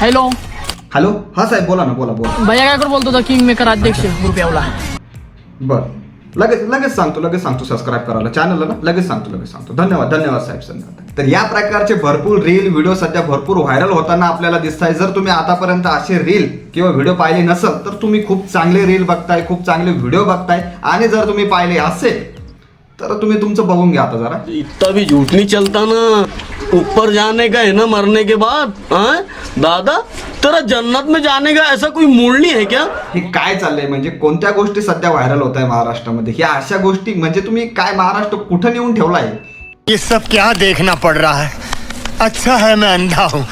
Hello hello हा साहेब बोला ना बोला बोला. भैया काय कर बोलतो? किंग मेकर अध्यक्ष ग्रुप यावला बरं. लगेच लगेच सांगतो लगेच सांगतो सबस्क्राईब करायला. चॅनलला ना लगेच सांगतो लगेच सांगतो. धन्यवाद धन्यवाद साहेब धन्यवाद. तर या प्रकारचे भरपूर रील व्हिडिओ सध्या भरपूर व्हायरल होताना आपल्याला दिसत आहे जर तुम्ही आतापर्यंत असे रील किंवा व्हिडिओ पाहिले नसेल तर तुम्ही खूप चांगले रील बघताय खूप चांगले व्हिडिओ बघताय. आणि जर तुम्ही पाहिले असेल तर तुम्ही तुमचं बघून घ्या आता जरा. इतना भी झूठ नहीं चलता ना ऊपर जाने का है ना मरने के बाद हाँ? दादा तेरा जन्नत में जाने का ऐसा कोई मूड नहीं है क्या? हे काय चाललंय? म्हणजे कोणत्या गोष्टी सध्या व्हायरल होत आहे महाराष्ट्रामध्ये? ह्या अशा गोष्टी म्हणजे तुम्ही काय महाराष्ट्र कुठं नेऊन ठेवलाय? ये सब क्या देखना पड़ रहा है? अच्छा है मैं अंधा हूँ।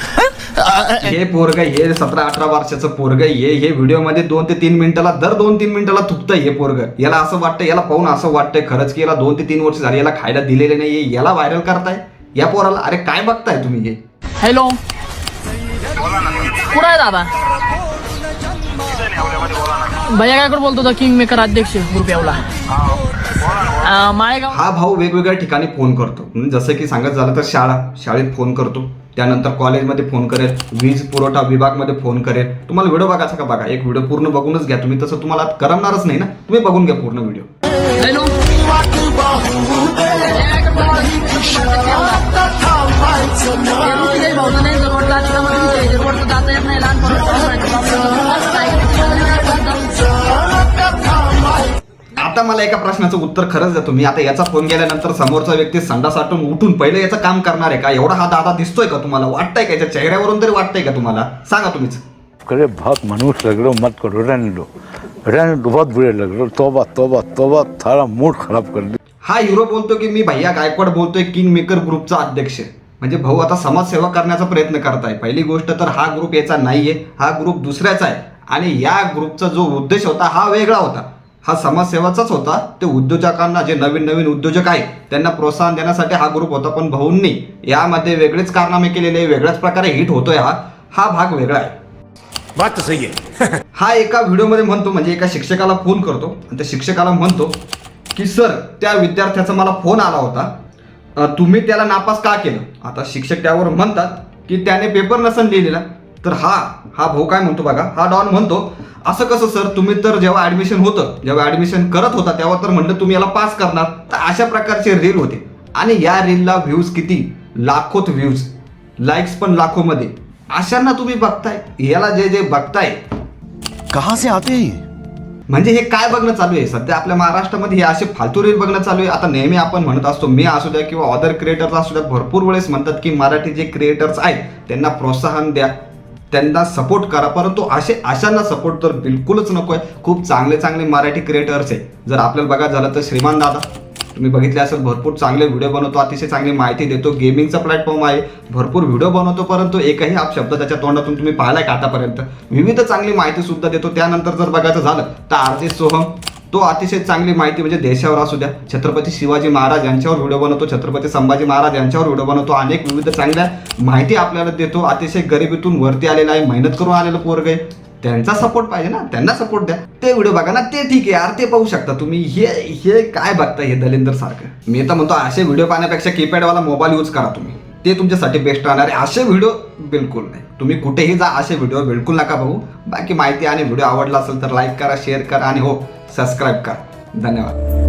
हे? पोरग हे सतरा अठरा वर्षाचं पोरग हे हे व्हिडिओमध्ये दोन ते तीन मिनिटाला दर दोन तीन मिनिटाला थुकतंय हे पोरग. याला असं वाटतं याला पाहून असं वाटतंय खरंच की याला दोन ते तीन वर्ष झाली याला खायला दिलेले नाही याला व्हायरल करताय? या पोराला अरे काय बघताय तुम्ही हे? हॅलो. कुठं आहे दादा? भैया काय बोलतो किंग मेकर अध्यक्ष ग्रुप यावला माळेगाव हा भाऊ वेगवेगळ्या ठिकाणी फोन करतो. म्हणजे जसं की सांगत झालं तर शाळा शाळेत फोन करतो. त्यानंतर कॉलेजमध्ये फोन करेल वीज पुरवठा विभागमध्ये फोन करेल. तुम्हाला व्हिडिओ बघायचा का? बघा एक व्हिडिओ पूर्ण बघूनच घ्या. तुम्ही तसं तुम्हाला करमणारच नाही ना? तुम्ही बघून घ्या पूर्ण व्हिडिओ आता मला एका प्रश्नाचं उत्तर खरंच द्या तुम्ही. आता याचा फोन गेल्यानंतर समोरचा व्यक्ती संडासाटून उठून पहिले याचं काम करणार आहे का? एवढा हा दादा दिसतोय का तुम्हाला? वाटतंय का याच्या चेहऱ्यावरून तरी वाटतंय का तुम्हाला? सांगा तुम्हीच. करे बहुत मनुष्य लग रहे हो मत करो रहने दो रहने दो बहुत बुरे लग रहे हो तोबा तोबा तोबा थारा मूड खराब कर दी. हा हिरो बोलतो की मी भैया गायकवाड बोलतोय किंग मेकर ग्रुपचा अध्यक्ष म्हणजे भाऊ आता समाजसेवा करण्याचा प्रयत्न करताय. पहिली गोष्ट तर हा ग्रुप याचा नाहीये हा ग्रुप दुसऱ्याचा आहे. आणि या ग्रुपचा जो उद्देश होता हा वेगळा होता. हा समाजसेवाचाच होता. ते उद्योजकांना जे नवीन नवीन उद्योजक आहेत त्यांना प्रोत्साहन देण्यासाठी हा ग्रुप होता. पण भाऊंनी यामध्ये वेगळेच कारनामे केलेले वेगळ्याच प्रकारे हिट होतोय हा. हा भाग वेगळा आहे. बात सही है हा एका व्हिडिओमध्ये म्हणतो म्हणजे एका शिक्षकाला फोन करतो. आणि त्या शिक्षकाला म्हणतो की सर त्या विद्यार्थ्याचा मला फोन आला होता. तुम्ही त्याला नापास का केलं? आता शिक्षक त्यावर म्हणतात की त्याने पेपर नसन लिहिलेला. तर हा हा भाऊ काय म्हणतो बघा हा डॉन म्हणतो असं कसं सर तुम्ही तर जेव्हा ॲडमिशन होतं जेव्हा ॲडमिशन करत होता तेव्हा तर म्हणलं तुम्ही याला पास करणार. तर अशा प्रकारचे रील होते. आणि या रीलला व्ह्यूज किती? लाखोत व्ह्यूज लाईक्स पण लाखोमध्ये. अशांना तुम्ही बघताय. याला जे जे बघताय. कहाँ से आते हैं म्हणजे हे काय बघणं चालू आहे? सध्या आपल्या महाराष्ट्रामध्ये हे असे फालतू रील बघणं चालू आहे. आता नेहमी आपण म्हणत असतो मी असू द्या किंवा अदर क्रिएटर्स असू द्या भरपूर वेळेस म्हणतात की मराठी जे क्रिएटर्स आहेत त्यांना प्रोत्साहन द्या. त्यांना सपोर्ट करा. परंतु असे अशांना सपोर्ट तर बिलकुलच नको आहे खूप चांगले चांगले मराठी क्रिएटर्स आहे. जर आपल्याला बघायचं झालं तर श्रीमान दादा. तुम्ही बघितले असेल भरपूर चांगले व्हिडिओ बनवतो. अतिशय चांगली माहिती देतो. गेमिंगचा प्लॅटफॉर्म आहे. भरपूर व्हिडिओ बनवतो परंतु एकही आप शब्द त्याच्या तोंडातून तुम्ही पाहिलाय का आतापर्यंत? विविध चांगली माहिती सुद्धा देतो. त्यानंतर जर बघायचं झालं तर आर सोहम तो अतिशय चांगली माहिती म्हणजे देशावर असू द्या छत्रपती शिवाजी महाराज यांच्यावर व्हिडिओ बनवतो छत्रपती संभाजी महाराज यांच्यावर व्हिडिओ बनवतो. अनेक विविध चांगल्या माहिती आपल्याला देतो. अतिशय गरिबीतून वरती आलेला आहे मेहनत करून आलेलं पोरग आहे. त्यांचा सपोर्ट पाहिजे ना. त्यांना सपोर्ट द्या. ते व्हिडिओ बघा ना ते ठीक आहे यार ते पाहू शकता तुम्ही. हे हे काय बघता हे दलिंदर सारखं? मी तर म्हणतो असे व्हिडिओ पाहण्यापेक्षा कीपॅडवाला मोबाईल यूज करा तुम्ही. ते तुमच्यासाठी बेस्ट राहणार आहे. असे व्हिडिओ बिलकुल नाही. तुम्ही कुठेही जा असे व्हिडिओ बिलकुल नका बघू. बाकी माहिती आणि व्हिडिओ आवडला असेल तर लाईक करा शेअर करा आणि हो सबस्क्राईब करा. धन्यवाद.